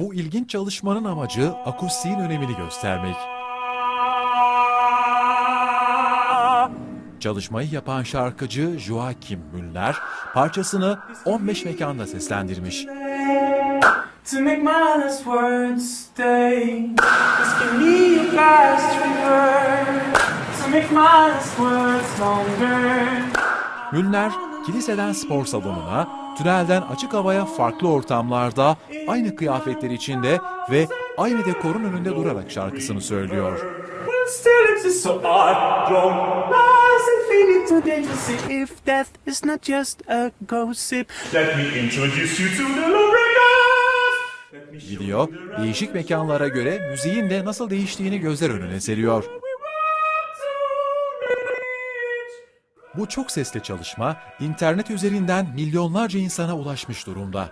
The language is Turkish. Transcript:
Bu ilginç çalışmanın amacı akustiğin önemini göstermek. Çalışmayı yapan şarkıcı Joachim Müller parçasını 15 mekanda seslendirmiş. Müller, kiliseden spor salonuna, tünelden açık havaya farklı ortamlarda, aynı kıyafetler içinde ve aynı dekorun önünde durarak şarkısını söylüyor. If death is not just a gossip. Let me introduce you to the Video, değişik mekanlara göre müziğin de nasıl değiştiğini gözler önüne seriyor. Bu çok sesli çalışma internet üzerinden milyonlarca insana ulaşmış durumda.